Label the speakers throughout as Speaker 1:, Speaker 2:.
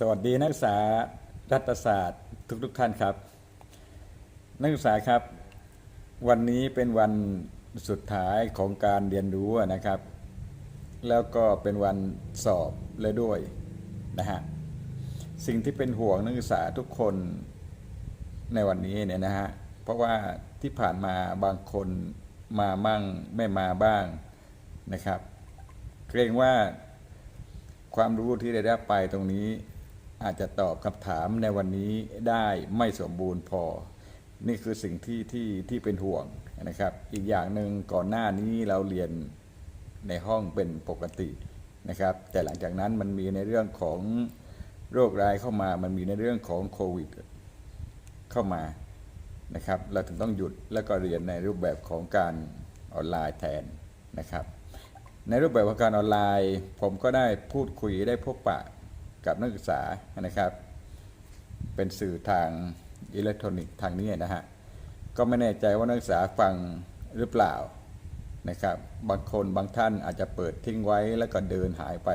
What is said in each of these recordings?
Speaker 1: สวัสดีนักศึกษารัฐศาสตร์ทุกทุกท่านครับ นักศึกษาครับ วันนี้เป็นวันสุดท้ายของการเรียนรู้นะครับ แล้วก็เป็นวันสอบเลยด้วยนะฮะสิ่งที่เป็นห่วงนักศึกษาทุกคนในวันนี้เนี่ยนะฮะเพราะว่าที่ผ่านมาบางคนมามั่งไม่มาบ้างนะครับ เกรงว่าความรู้ที่ได้รับไปตรงนี้ อาจจะตอบคำถามในวันนี้ได้ไม่สมบูรณ์พอ นี่คือสิ่งที่ที่ที่เป็นห่วงนะครับ อีกอย่างหนึ่งก่อนหน้านี้เราเรียนในห้องเป็นปกตินะครับ แต่หลังจากนั้นมันมีในเรื่องของโรคร้ายเข้ามา มันมีในเรื่องของโควิดเข้ามานะครับ เราถึงต้องหยุดแล้วก็เรียนในรูปแบบของการออนไลน์แทนนะครับ ในรูปแบบของการออนไลน์ ผมก็ได้พูดคุยได้พบปะ กับนักศึกษานะครับ เป็นสื่อทางอิเล็กทรอนิกส์ทางนี้นะฮะก็ไม่แน่ใจว่านักศึกษาฟังหรือเปล่านะครับบางคนบางท่านอาจจะเปิดทิ้งไว้แล้วก็เดินหายไป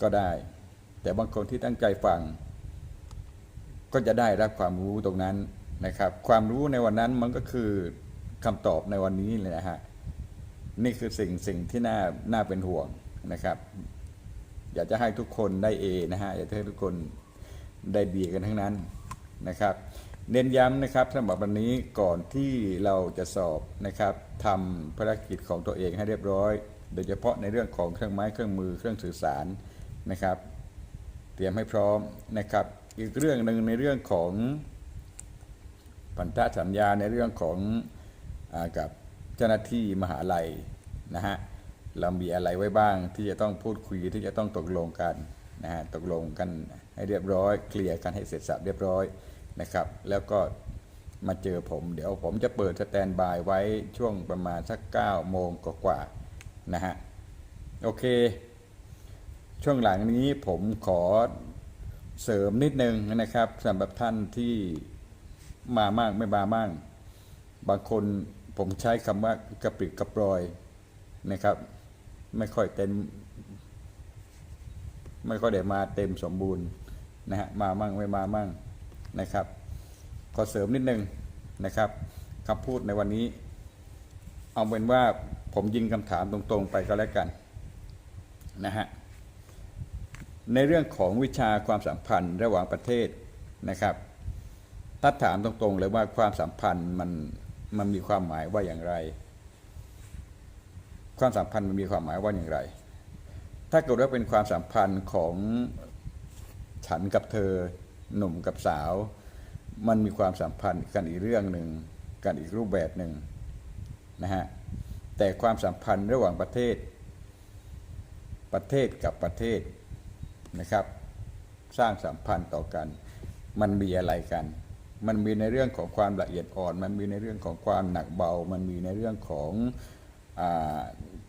Speaker 1: ก็ได้ แต่บางคนที่ตั้งใจฟัง ก็จะได้รับความรู้ตรงนั้นนะครับ ความรู้ในวันนั้นมันก็คือคำตอบในวันนี้เลยนะฮะนี่คือสิ่งสิ่งที่น่าน่าเป็นห่วงนะครับ อยากจะให้ทุกคนได้ A นะฮะอยากจะให้ทุกคนได้ดีกันทั้งนั้นนะครับ เน้นย้ำนะครับสำหรับวันนี้ก่อนที่เราจะสอบนะครับทำภารกิจของตัวเองให้เรียบร้อย โดยเฉพาะในเรื่องของเครื่องไม้เครื่องมือเครื่องสื่อสารนะครับ เตรียมให้พร้อมนะครับ อีกเรื่องหนึ่งในเรื่องของพันธสัญญาในเรื่องของอกับเจ้าหน้าที่มหาลัยนะฮะ เรามีอะไรไว้บ้างที่จะต้องพูดคุยที่จะต้องตกลงกันนะฮะตกลงกันให้เรียบร้อย เคลียร์กันให้เสร็จสับเรียบร้อยนะครับ แล้วก็มาเจอผม เดี๋ยวผมจะเปิดสแตนบายไว้ช่วงประมาณสัก9โมงกว่าๆนะฮะโอเค ช่วงหลังนี้ผมขอเสริมนิดนึงนะครับสำหรับท่านที่มามากไม่มาบ้างบางคนผมใช้คำว่ากระปริกกระปรอยนะครับ ไม่ค่อยเต็ม ไม่ค่อยได้มาเต็มสมบูรณ์นะฮะมามั่งไม่มามั่งนะครับขอเสริมนิดนึงนะครับคำพูดในวันนี้ เอาเป็นว่าผมยิงคำถามตรงๆไปก็แล้วกันนะฮะในเรื่องของวิชาความสัมพันธ์ระหว่างประเทศนะครับถ้าถามตรงๆเลยว่าความสัมพันธ์มันมันมีความหมายว่าอย่างไร ความสัมพันธ์มันมีความหมายว่าอย่างไร ถ้าเกิดว่าเป็นความสัมพันธ์ของฉันกับเธอ หนุ่มกับสาว มันมีความสัมพันธ์กันอีกเรื่องหนึ่งกันอีกรูปแบบหนึ่งนะฮะ แต่ความสัมพันธ์ระหว่างประเทศ ประเทศกับประเทศนะครับ สร้างสัมพันธ์ต่อกัน มันมีอะไรกัน มันมีในเรื่องของความละเอียดอ่อน มันมีในเรื่องของความหนักเบา มันมีในเรื่องของ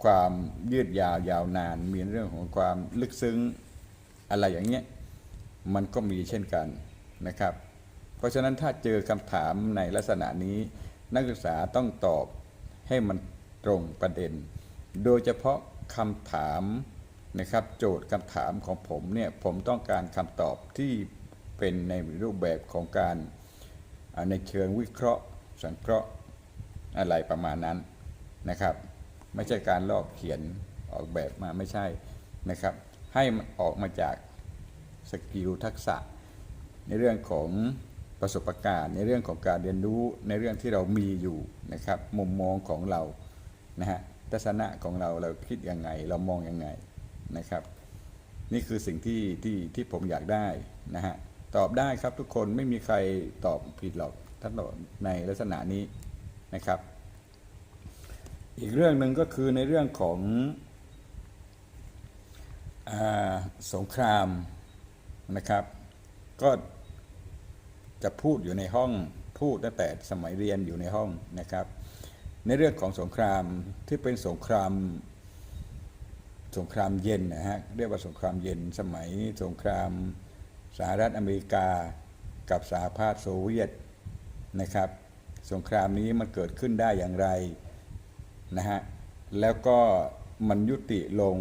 Speaker 1: ความยืดยาวยาวนาน มีเรื่องของความลึกซึ้งอะไรอย่างเงี้ยมันก็มีเช่นกันนะครับ เพราะฉะนั้นถ้าเจอคำถามในลักษณะนี้ นักศึกษาต้องตอบให้มันตรงประเด็น โดยเฉพาะคำถามนะครับ โจทย์คำถามของผมเนี่ยผมต้องการคำตอบที่เป็นในรูปแบบของการในเชิงวิเคราะห์ สังเคราะห์อะไรประมาณนั้นนะครับ ไม่ใช่การลอกเขียนออกแบบมาไม่ใช่นะครับ ให้ออกมาจากสกิลทักษะ ในเรื่องของประสบการณ์ ในเรื่องของการเรียนรู้ในเรื่องที่เรามีอยู่นะครับ มุมมองของเรานะฮะทัศนะของเราเราคิดยังไง เรามองยังไงนะครับ นี่คือสิ่งที่ที่ที่ผมอยากได้นะฮะตอบได้ครับทุกคนไม่มีใครตอบผิดหรอกถ้าตอบในลักษณะนี้นะครับ อีกเรื่องหนึ่งก็คือในเรื่องของอสงครามนะครับ ก็จะพูดอยู่ในห้องพูดตั้งแต่สมัยเรียนอยู่ในห้องนะครับ ในเรื่องของสงครามที่เป็นสงครามสงครามเย็นนะฮะเรียกว่าสงครามเย็นสมัยสงครามสหรัฐอเมริกากับสหภาพโซเวียตนะครับ สงครามนี้มันเกิดขึ้นได้อย่างไร นะฮะแล้วก็มันยุติลง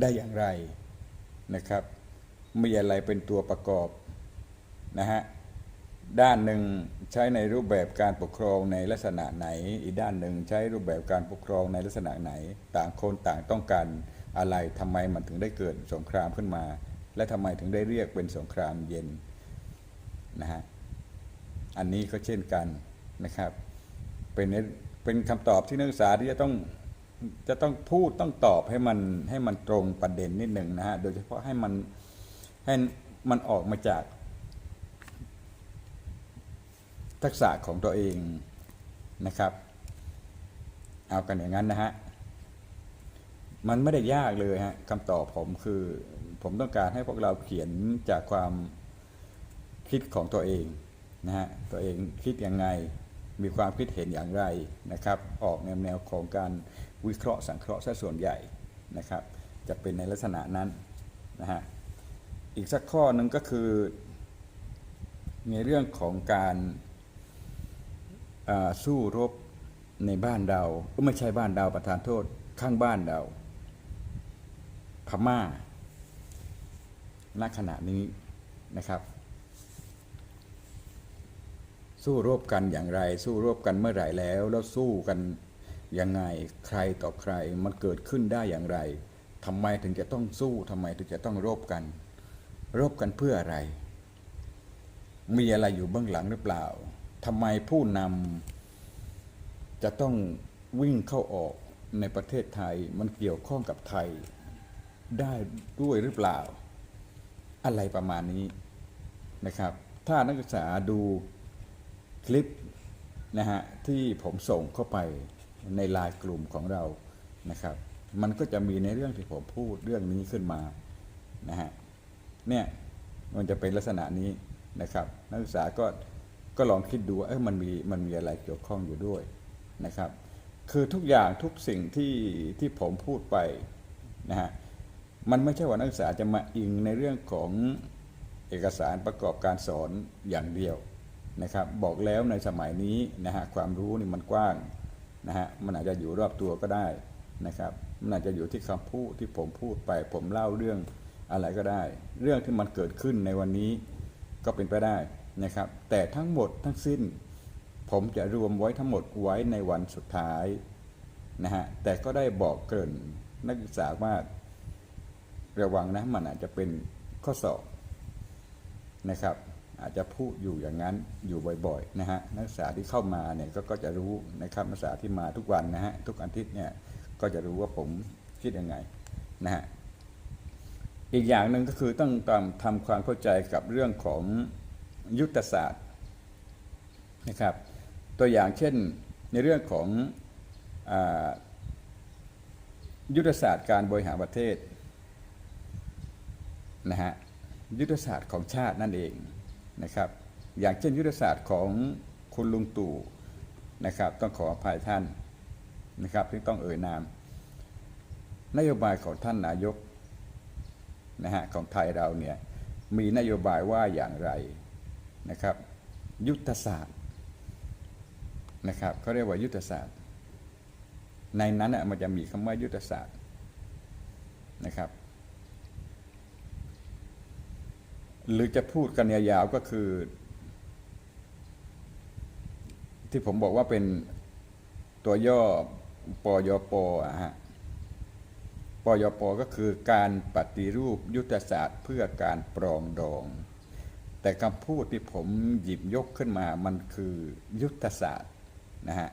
Speaker 1: ได้อย่างไรนะครับมีอะไรเป็นตัวประกอบนะฮะด้านหนึ่งใช้ในรูปแบบการปกครองในลักษณะไหน อีกด้านหนึ่งใช้รูปแบบการปกครองในลักษณะไหน ต่างคนต่างต้องการอะไรทำไมมันถึงได้เกิดสงครามขึ้นมา และทำไมถึงได้เรียกเป็นสงครามเย็นนะฮะอันนี้ก็เช่นกันนะครับเป็นใน เป็นคำตอบที่นักศึกษาที่จะต้องจะต้องพูดต้องตอบให้มันให้มันตรงประเด็นนิดหนึ่งนะฮะโดยเฉพาะให้มันให้มันออกมาจาก ทักษะของตัวเองนะครับ เอากันอย่างนั้นนะฮะมันไม่ได้ยากเลยฮะคำตอบผมคือ ผมต้องการให้พวกเราเขียนจากความคิดของตัวเองนะฮะตัวเองคิดยังไง มีความคิดเห็นอย่างไรนะครับ ออกแนวแนวของการวิเคราะห์สังเคราะห์ซะส่วนใหญ่นะครับ จะเป็นในลักษณะนั้นนะฮะอีกสักข้อหนึ่งก็คือ ในเรื่องของการสู้รบในบ้านเราไม่ใช่บ้านเราประธานโทษข้างบ้านเราพม่าณขณะนี้นะครับ สู้รบกันอย่างไร สู้รบกันเมื่อไหร่แล้ว แล้วสู้กันยังไงใครต่อใครมันเกิดขึ้นได้อย่างไรทำไมถึงจะต้องสู้ทำไมถึงจะต้องรบกัน รบกันเพื่ออะไร มีอะไรอยู่เบื้องหลังหรือเปล่าทำไมผู้นำจะต้องวิ่งเข้าออกในประเทศไทยมันเกี่ยวข้องกับไทยได้ด้วยหรือเปล่า อะไรประมาณนี้นะครับ ถ้านักศึกษาดู คลิปนะฮะที่ผมส่งเข้าไปในไลน์กลุ่มของเรานะครับ มันก็จะมีในเรื่องที่ผมพูดเรื่องนี้ขึ้นมานะฮะเนี่ยมันจะเป็นลักษณะนี้นะครับ นักศึกษาก็ก็ลองคิดดูว่าเออมันมีมันมีอะไรเกี่ยวข้องอยู่ด้วยนะครับ คือทุกอย่างทุกสิ่งที่ที่ผมพูดไปนะฮะมันไม่ใช่ว่านักศึกษาจะมาอิงในเรื่องของเอกสารประกอบการสอนอย่างเดียว นะครับบอกแล้วในสมัยนี้นะฮะความรู้นี่มันกว้างนะฮะมันอาจจะอยู่รอบตัวก็ได้นะครับมันอาจจะอยู่ที่คำพูดที่ผมพูดไป ผมเล่าเรื่องอะไรก็ได้ เรื่องที่มันเกิดขึ้นในวันนี้ก็เป็นไปได้นะครับ แต่ทั้งหมดทั้งสิ้น ผมจะรวมไว้ทั้งหมดไว้ในวันสุดท้ายนะฮะแต่ก็ได้บอกเกริ่นนักศึกษาว่าระวังนะมันอาจจะเป็นข้อสอบนะครับ อาจจะพูดอยู่อย่างนั้นอยู่บ่อยๆนะฮะนักศึกษาที่เข้ามาเนี่ยก็จะรู้นะครับนักศึกษาที่มาทุกวันนะฮะทุกอาทิตย์เนี่ยก็จะรู้ว่าผมคิดยังไงนะฮะอีกอย่างหนึ่งก็คือต้องตามทำความเข้าใจกับเรื่องของยุทธศาสตร์นะครับ ตัวอย่างเช่นในเรื่องของอยุทธศาสตร์การบริหารประเทศนะฮะยุทธศาสตร์ของชาตินั่นเอง นะครับ อย่างเช่นยุทธศาสตร์ของคุณลุงตู่นะครับต้องขออภัยท่านนะครับที่ต้องเอ่ยนาม นโยบายของท่านนายกนะฮะของไทยเราเนี่ยมีนโยบายว่าอย่างไรนะครับ ยุทธศาสตร์นะครับเขาเรียกว่ายุทธศาสตร์ ในนั้นน่ะมันจะมีคำว่ายุทธศาสตร์นะครับ หรือจะพูดกันยาวๆก็คือ ที่ผมบอกว่าเป็นตัวย่อปยปอะฮะปยปก็คือการปฏิรูปยุทธศาสตร์เพื่อการปรองดอง แต่คำพูดที่ผมหยิบยกขึ้นมามันคือยุทธศาสตร์นะฮะ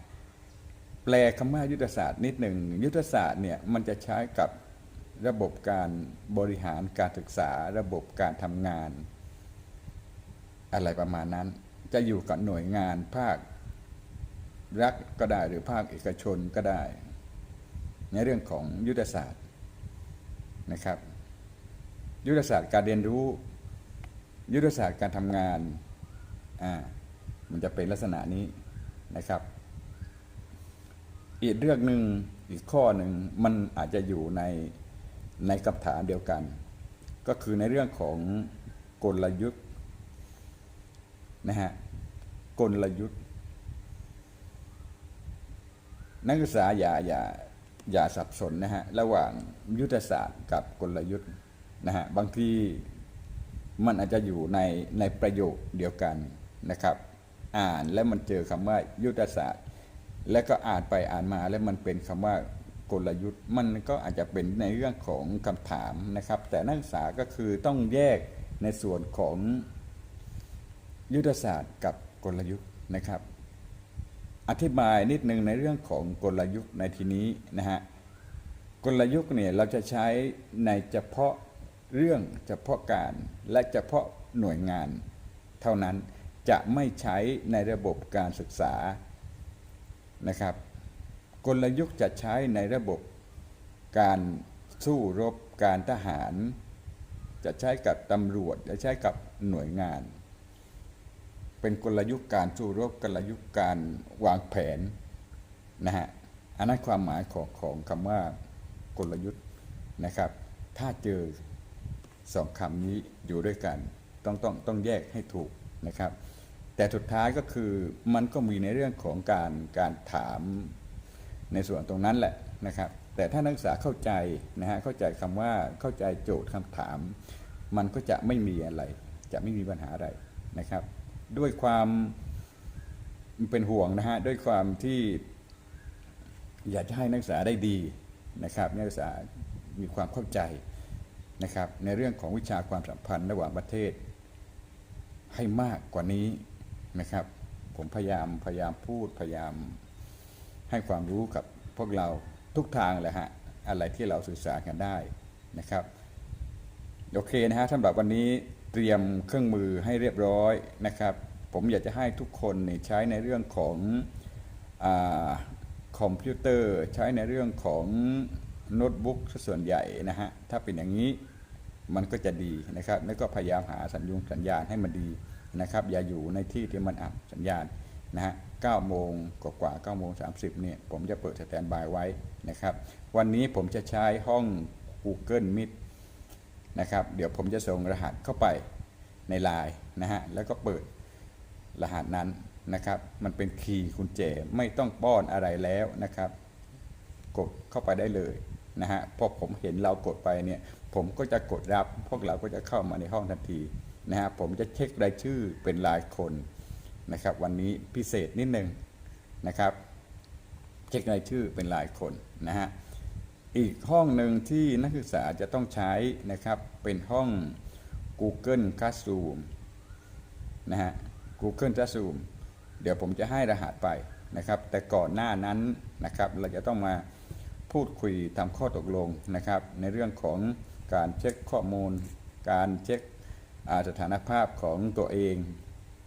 Speaker 1: แปลคำว่ายุทธศาสตร์นิดหนึ่งยุทธศาสตร์เนี่ยมันจะใช้กับ ระบบการบริหารการศึกษา ระบบการทำงาน อะไรประมาณนั้น จะอยู่กับหน่วยงานภาครัฐก็ได้หรือภาคเอกชนก็ได้ ในเรื่องของยุทธศาสตร์นะครับ ยุทธศาสตร์การเรียนรู้ ยุทธศาสตร์การทำงานอ่ามันจะเป็นลักษณะนี้นะครับ อีกเรื่องหนึ่งอีกข้อหนึ่งมันอาจจะอยู่ใน ในคำถามเดียวกัน ก็คือในเรื่องของกลยุทธ์นะฮะกลยุทธ์ นักศึกษาอย่าอย่าอย่าสับสนนะฮะระหว่างยุทธศาสตร์กับกลยุทธ์นะฮะบางทีมันอาจจะอยู่ในในประโยคเดียวกันนะครับ อ่านแล้วมันเจอคำว่ายุทธศาสตร์ แล้วก็อ่านไปอ่านมาแล้วมันเป็นคำว่า กลยุทธ์ มันก็อาจจะเป็นในเรื่องของคำถามนะครับ แต่นักศึกษาก็คือต้องแยกในส่วนของยุทธศาสตร์กับกลยุทธ์นะครับ อธิบายนิดนึงในเรื่องของกลยุทธ์ในทีนี้นะฮะกลยุทธ์เนี่ยเราจะใช้ในเฉพาะเรื่องเฉพาะการและเฉพาะหน่วยงาน เท่านั้นจะไม่ใช้ในระบบการศึกษานะครับ กลยุทธ์จะใช้ในระบบการสู้รบการทหาร จะใช้กับตำรวจ จะใช้กับหน่วยงาน เป็นกลยุทธ์การสู้รบกลยุทธ์การวางแผนนะฮะอันนั้นความหมายของของคำว่ากลยุทธ์นะครับ ถ้าเจอสองคำนี้อยู่ด้วยกัน ต้องต้องต้องแยกให้ถูกนะครับ แต่สุดท้ายก็คือมันก็มีในเรื่องของการการถาม ในส่วนตรงนั้นแหละนะครับ แต่ถ้านักศึกษาเข้าใจนะฮะเข้าใจคำว่าเข้าใจโจทย์คำถาม มันก็จะไม่มีอะไร จะไม่มีปัญหาอะไรนะครับ ด้วยความเป็นห่วงนะฮะด้วยความที่อยากจะให้นักศึกษาได้ดีนะครับนักศึกษามีความเข้าใจนะครับในเรื่องของวิชาความสัมพันธ์ระหว่างประเทศ ให้มากกว่านี้นะครับ ผมพยายามพยายามพูดพยายาม ให้ความรู้กับพวกเราทุกทางเลยฮะอะไรที่เราสื่อสารกันได้นะครับโอเคนะฮะสำหรับวันนี้เตรียมเครื่องมือให้เรียบร้อยนะครับ ผมอยากจะให้ทุกคนใช้ในเรื่องของอคอมพิวเตอร์ใช้ในเรื่องของโน้ตบุ๊กส่วนใหญ่นะฮะถ้าเป็นอย่างนี้มันก็จะดีนะครับ แล้วก็พยายามหาสัญญุงสัญญาณให้มันดีนะครับ อย่าอยู่ในที่ที่มันอับสัญญาณนะฮะ 9โมงกว่าๆ9โมง30เนี่ยผมจะเปิดสแตนบายไว้นะครับ วันนี้ผมจะใช้ห้อง Google Meet นะครับ เดี๋ยวผมจะส่งรหัสเข้าไปในไลน์นะฮะ แล้วก็เปิดรหัสนั้นนะครับ มันเป็นคีย์กุญแจไม่ต้องป้อนอะไรแล้วนะครับ กดเข้าไปได้เลยนะฮะ พอผมเห็นเรากดไปเนี่ย ผมก็จะกดรับ พวกเราก็จะเข้ามาในห้องทันทีนะฮะ ผมจะเช็ครายชื่อเป็นรายคน นะครับ วันนี้พิเศษนิดนึงนะครับ เช็ครายชื่อเป็นรายคนนะฮะอีกห้องหนึ่งที่นักศึกษาจะต้องใช้นะครับเป็นห้อง Google Classroom นะฮะ Google Classroom เดี๋ยวผมจะให้รหัสไปนะครับ แต่ก่อนหน้านั้นนะครับ เราจะต้องมาพูดคุยทำข้อตกลงนะครับ ในเรื่องของการเช็คข้อมูล การเช็คสถานภาพของตัวเอง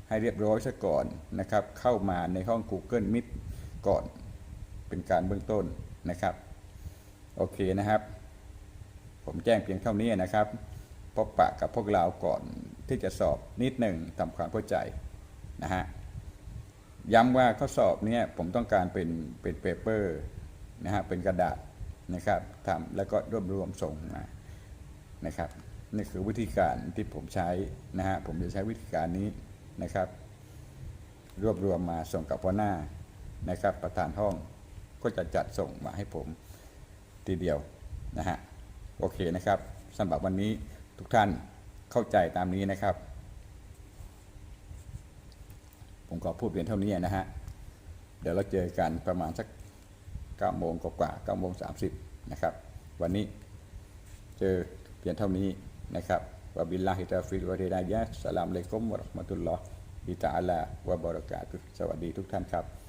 Speaker 1: ให้เรียบร้อยซะก่อนนะครับ เข้ามาในห้อง Google Meet ก่อนเป็นการเบื้องต้นนะครับ โอเคนะครับ ผมแจ้งเพียงเท่านี้นะครับ พบปะกับพวกเราก่อนที่จะสอบนิดหนึ่งทำความเข้าใจนะฮะย้ำว่าข้อสอบเนี่ยผมต้องการเป็นเป็นเปเปอร์นะฮะเป็นกระดาษนะครับทำแล้วก็รวบรวมส่งมานะครับนี่คือวิธีการที่ผมใช้นะฮะผมจะใช้วิธีการนี้ นะครับ รวบรวมมาส่งกับหัวหน้านะครับ ประธานห้องก็จะจัดส่งมาให้ผมทีเดียวนะฮะโอเคนะครับสำหรับวันนี้ทุกท่านเข้าใจตามนี้นะครับ ผมก็พูดเพียงเท่านี้นะฮะเดี๋ยวเราเจอกันประมาณสัก9โมงกว่า9โมง30นะครับ วันนี้เจอเพียงเท่านี้นะครับ วะบิลลาฮิตาฟิลวะฮิดายะห์สลามอะลัยกุมวะเราะห์มะตุลลอฮ์ฮิตะอาลาวะบะเราะกาตุฮ์สวัสดีทุกท่านครับ